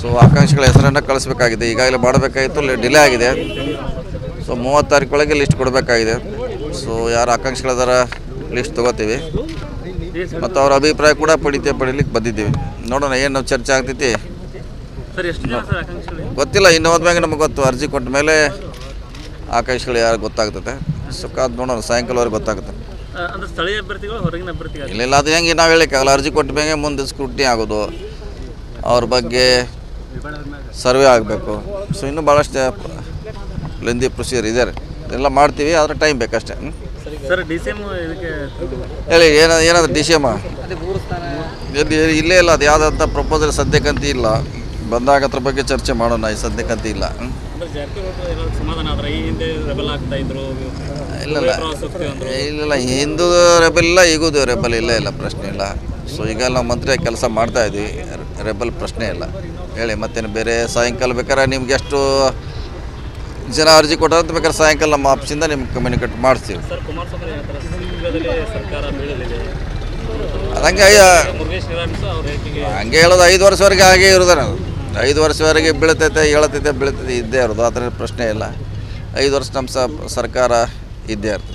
So ಆಕಾಂಕ್ಷಿಗಳ ಹೆಸರನ್ನು ಕಳಿಸಬೇಕಾಗಿದೆ. ಈಗಾಗಲೇ ಮಾಡಬೇಕಾಗಿತ್ತು ಡಿಲೇ ಆಗಿದೆ. ಸೊ ಮೂವತ್ತು ತಾರೀಕೊಳಗೆ ಲಿಸ್ಟ್ ಕೊಡಬೇಕಾಗಿದೆ. ಸೊ ಯಾರು ಆಕಾಂಕ್ಷಿಗಳದಾರ ಲಿಸ್ಟ್ ತೊಗೋತೀವಿ. ಮತ್ತು ಅವರ ಅಭಿಪ್ರಾಯ ಕೂಡ ಪಡಿತೆ ಪಡಿಲಿಕ್ಕೆ ಬಂದಿದ್ದೀವಿ. ನೋಡೋಣ ಏನು ಚರ್ಚೆ ಆಗ್ತೈತಿ. ಗೊತ್ತಿಲ್ಲ ಇನ್ನು ಹೋದ್ಮ್ಯಾಗ ನಮಗೆ ಗೊತ್ತು. ಅರ್ಜಿ ಕೊಟ್ಟ ಮೇಲೆ ಆಕಾಂಕ್ಷಿಗಳು ಯಾರು ಗೊತ್ತಾಗ್ತದೆ ಸುಖ ಅದು ನೋಡೋಣ ಸಾಯಂಕಾಲವರೆಗೆ ಗೊತ್ತಾಗುತ್ತೆ. ಇಲ್ಲ ಇಲ್ಲ ಅದು ಹೆಂಗೆ ನಾವು ಹೇಳಿಕ್ಕಾಗಲ್ಲ ಅರ್ಜಿ ಕೊಟ್ಟ ಮೇಲೆ ಮುಂದೆ ಸ್ಕ್ರೂಟ್ನಿ ಆಗೋದು. ಅವ್ರ ಬಗ್ಗೆ ಸರ್ವೆ ಆಗಬೇಕು. ಸೊ ಇನ್ನೂ ಭಾಳಷ್ಟು ಲೆಂದಿ ಪ್ರೊಸೀಜರ್ ಇದೆ ಎಲ್ಲ ಮಾಡ್ತೀವಿ ಆದರೆ ಟೈಮ್ ಬೇಕಷ್ಟೇ. ಹೇಳಿ ಏನ ಏನಾದ್ರು ಡಿ ಸಿ ಎಂ ಇಲ್ಲೇ ಇಲ್ಲ ಅದು ಯಾವುದಂತ ಪ್ರಪೋಸಲ್ ಸದ್ಯಕ್ಕಂತ ಇಲ್ಲ. ಬಂದಾಗ ಅದ್ರ ಬಗ್ಗೆ ಚರ್ಚೆ ಮಾಡೋಣ ಈ ಸದ್ಯಕ್ಕಂತ ಇಲ್ಲ. ಜಾರಕಿಹೊಳಿ ಎಲ್ಲ ಸಮಾಧಾನ ಆದ್ರೆ? ಈ ಹಿಂದೆ ರೆಬಲ್ ಆಗ್ತಾ ಇದ್ರು ಇಲ್ಲ ಇಲ್ಲ. ಹಿಂದೂ ರೆಬಲ್ ಇಲ್ಲ ಈಗೂ ರೆಬಲ್ ಇಲ್ಲ ಇಲ್ಲ ಪ್ರಶ್ನೆ ಇಲ್ಲ. ಸೊ ಈಗ ನಾವು ಮಂತ್ರಿ ಕೆಲಸ ಮಾಡ್ತಾ ಇದ್ವಿ. ರೆಬಲ್ ಪ್ರಶ್ನೆ ಇಲ್ಲ. ಹೇಳಿ ಮತ್ತೇನು ಬೇರೆ ಸಾಯಂಕಾಲ ಬೇಕಾದ್ರೆ ನಿಮ್ಗೆ ಎಷ್ಟು ಜನ ಅರ್ಜಿ ಕೊಟ್ಟಾರ ಅಂತ ಬೇಕಾದ್ರೆ ಸಾಯಂಕಾಲ ನಮ್ಮ ಆಫೀಸಿಂದ ನಿಮ್ಗೆ ಕಮ್ಯುನಿಕೇಟ್ ಮಾಡ್ತೀವಿ ಹಂಗೆ ಹಂಗೆ ಹೇಳೋದು ಐದು ವರ್ಷವರೆಗೆ ಹಾಗೆ ಇರೋದು ನಾವು ಐದು ವರ್ಷವರೆಗೆ ಬೀಳ್ತೈತೆ ಹೇಳತೈತೆ ಬೀಳ್ತೈತೆ ಇದ್ದೇ ಇರೋದು. ಅದರ ಪ್ರಶ್ನೆ ಇಲ್ಲ. ಐದು ವರ್ಷ ನಮ್ಮ ಸ ಸರ್ಕಾರ ಇದ್ದೇ ಇರ್ತದೆ.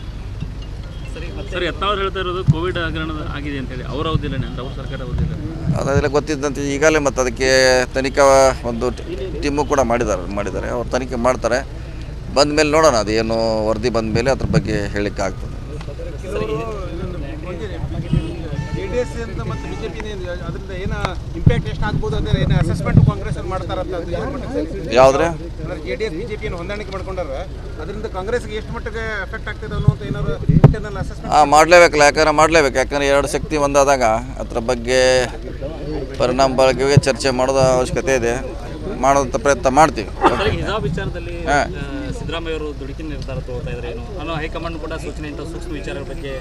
ಸರ್ ಎತ್ತಾವ್ರು ಹೇಳ್ತಾ ಇರೋದು ಕೋವಿಡ್ ಹಗರಣ ಆಗಿದೆ ಅಂತ ಹೇಳಿ. ಅವ್ರ ಅವಧಿಲ್ಲೇ ಅಂದ್ರೆ ಅವ್ರ ಸರ್ಕಾರ ಅವಧಿಲ್ಲ ಅದೆಲ್ಲ ಗೊತ್ತಿದ್ದಂತೆ ಈಗಲೇ ಮತ್ತು ಅದಕ್ಕೆ ತನಿಖಾ ಒಂದು ಟೀಮು ಕೂಡ ಮಾಡಿದ್ದಾರೆ ಮಾಡಿದ್ದಾರೆ. ಅವ್ರು ತನಿಖೆ ಮಾಡ್ತಾರೆ. ಬಂದ ಮೇಲೆ ನೋಡೋಣ ಅದೇನು ಏನು ವರದಿ ಬಂದ ಮೇಲೆ ಅದ್ರ ಬಗ್ಗೆ ಹೇಳಲಿಕ್ಕೆ ಆಗ್ತದೆ ಎಸ್ ಅಂತ ಮತ್ತು ಬಿಜೆಪಿ ಅದರಿಂದ ಏನ ಇಂಪ್ಯಾಕ್ಟ್ ಎಷ್ಟು ಆಗ್ಬೋದು ಅದೇ ಏನ ಅಸೆಸ್ಮೆಂಟ್ ಕಾಂಗ್ರೆಸ್ ಅಲ್ಲಿ ಮಾಡ್ತಾರಂತ ಯಾವುದ್ರೆ? ಜೆ ಡಿ ಎಸ್ ಬಿಜೆಪಿಯನ್ನು ಹೊಂದಾಣಿಕೆ ಮಾಡ್ಕೊಂಡಾರ ಅದರಿಂದ ಕಾಂಗ್ರೆಸ್ಗೆ ಎಷ್ಟು ಮಟ್ಟಿಗೆ ಎಫೆಕ್ಟ್ ಆಗ್ತದೆ ಅನ್ನೋಂಥ ಏನಾದ್ರು ಇಂಟರ್ನಲ್ ಅಸೆಸ್ಮೆಂಟ್ ಹಾಂ ಮಾಡಲೇಬೇಕಲ್ಲ ಯಾಕಂದ್ರೆ ಮಾಡ್ಲೇಬೇಕು. ಯಾಕಂದ್ರೆ ಎರಡು ಶಕ್ತಿ ಒಂದಾದಾಗ ಅದ್ರ ಬಗ್ಗೆ ಪರಿಣಾಮ ಬಳಕೆಗೆ ಚರ್ಚೆ ಮಾಡೋದ ಅವಶ್ಯಕತೆ ಇದೆ. ಮಾಡೋಂಥ ಪ್ರಯತ್ನ ಮಾಡ್ತೀವಿ. ಹಾ. ಸಿದ್ದರಾಮಯ್ಯ ಅವರು ದುಡುಕಿನ ನಿರ್ಧಾರ ತಗೋತಾ ಇದ್ರೆ ಏನು? ಅನ್ನೋ ಹೈಕಮಾಂಡ್ ಕೂಡ ಸೂಚನೆ ಇಂಥ ಸೂಕ್ಷ್ಮ ವಿಚಾರಗಳ ಬಗ್ಗೆ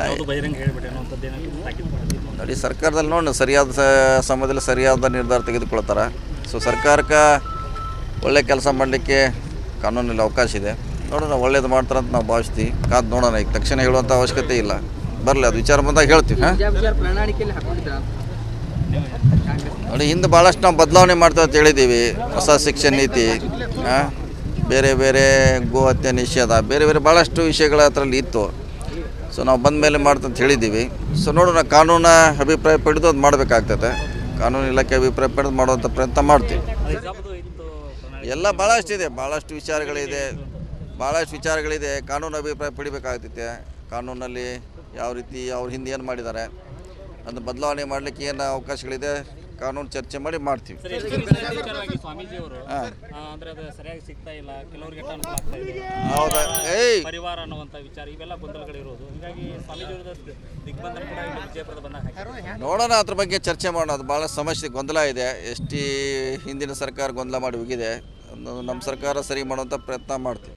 ಯಾವುದು ಬಹಿರಂಗ ಹೇಳ್ಬಿಟ್ಟೆ ಅನ್ನೋಂಥದ್ದು ಏನಾದ್ರು ತಾಕೀತು ಮಾಡಿದ್ರು. ನೋಡಿ ಸರ್ಕಾರದಲ್ಲಿ ನೋಡಿ ಸರಿಯಾದ ಸಮಯದಲ್ಲಿ ಸರಿಯಾದ ನಿರ್ಧಾರ ತೆಗೆದುಕೊಳ್ತಾರೆ. ಸೊ ಸರ್ಕಾರಕ್ಕೆ ಒಳ್ಳೆ ಕೆಲಸ ಮಾಡಲಿಕ್ಕೆ ಕಾನೂನಲ್ಲಿ ಅವಕಾಶ ಇದೆ. ನೋಡೋಣ ಒಳ್ಳೇದು ಮಾಡ್ತಾರೆ ಅಂತ ನಾವು ಭಾವಿಸ್ತೀವಿ. ಕಾದು ನೋಡೋಣ ಈಗ ತಕ್ಷಣ ಹೇಳುವಂಥ ಅವಶ್ಯಕತೆ ಇಲ್ಲ. ಬರಲಿ ಅದು ವಿಚಾರ ಬಂದಾಗ ಹೇಳ್ತೀವಿ ಹಾಂ? ನೋಡಿ ಹಿಂದೆ ಭಾಳಷ್ಟು ನಾವು ಬದಲಾವಣೆ ಮಾಡ್ತೇವೆ ಅಂತ ಹೇಳಿದ್ದೀವಿ. ಹೊಸ ಶಿಕ್ಷಣ ನೀತಿ ಆ, ಬೇರೆ ಬೇರೆ ಗೋ ಹತ್ಯೆ ನಿಷೇಧ, ಬೇರೆ ಬೇರೆ ಭಾಳಷ್ಟು ವಿಷಯಗಳ ಅದರಲ್ಲಿ ಇತ್ತು. ಸೊ ನಾವು ಬಂದ ಮೇಲೆ ಮಾಡ್ತಂತ ಹೇಳಿದ್ದೀವಿ. ಸೊ ನೋಡೋಣ, ಕಾನೂನ ಅಭಿಪ್ರಾಯ ಪಡೆದು ಅದು ಮಾಡಬೇಕಾಗ್ತದೆ. ಕಾನೂನು ಇಲಾಖೆ ಅಭಿಪ್ರಾಯ ಪಡೆದು ಮಾಡುವಂಥ ಪ್ರಯತ್ನ ಮಾಡ್ತೀವಿ. ಎಲ್ಲ ಭಾಳಷ್ಟು ಇದೆ ಭಾಳಷ್ಟು ವಿಚಾರಗಳಿದೆ ಭಾಳಷ್ಟು ವಿಚಾರಗಳಿದೆ. ಕಾನೂನು ಅಭಿಪ್ರಾಯ ಪಡಿಬೇಕಾಗ್ತೈತೆ. ಕಾನೂನಲ್ಲಿ ಯಾವ ರೀತಿ, ಅವ್ರ ಹಿಂದೆ ಏನು ಮಾಡಿದ್ದಾರೆ, ಅದನ್ನು ಬದಲಾವಣೆ ಮಾಡಲಿಕ್ಕೆ ಏನು ಅವಕಾಶಗಳಿದೆ? ಕಾನೂನು ಚರ್ಚೆ ಮಾಡಿ ಮಾಡ್ತೀವಿ. ಸರ್ ಎಷ್ಟು ಸ್ವಾಮೀಜಿ ಅವರು ಅಂದ್ರೆ ಅದು ಸರಿಯಾಗಿ ಸಿಗ್ತಾ ಇಲ್ಲ ಕೆಲವರಿಗೆ ಅನುಕೂಲ ಆಗ್ತಾ ಇದೆ. ಹೌದಾ? ಏಯ್! ಪರಿವಾರ ಅನ್ನುವಂಥ ವಿಚಾರ ಇವೆಲ್ಲ ಗೊಂದಲಗಳಿರೋದು ಹೀಗಾಗಿ ಸ್ವಾಮೀಜಿ ಅವರದ ದಿಗ್ಬಂಧನ ಕೂಡ ವಿಜಯಪುರದ ಬಣ್ಣ ಹಾಕಿದ್ದಾರೆ. ನೋಡೋಣ ಅದ್ರ ಬಗ್ಗೆ ಚರ್ಚೆ ಮಾಡೋಣ. ಅದು ಭಾಳ ಸಮಸ್ಯೆ ಗೊಂದಲ ಇದೆ. ಎಸ್ ಟಿ ಹಿಂದಿನ ಸರ್ಕಾರ ಗೊಂದಲ ಮಾಡಿ ಹೋಗಿದೆ. ನಮ್ಮ ಸರ್ಕಾರ ಸರಿ ಮಾಡುವಂಥ ಪ್ರಯತ್ನ ಮಾಡ್ತೀವಿ.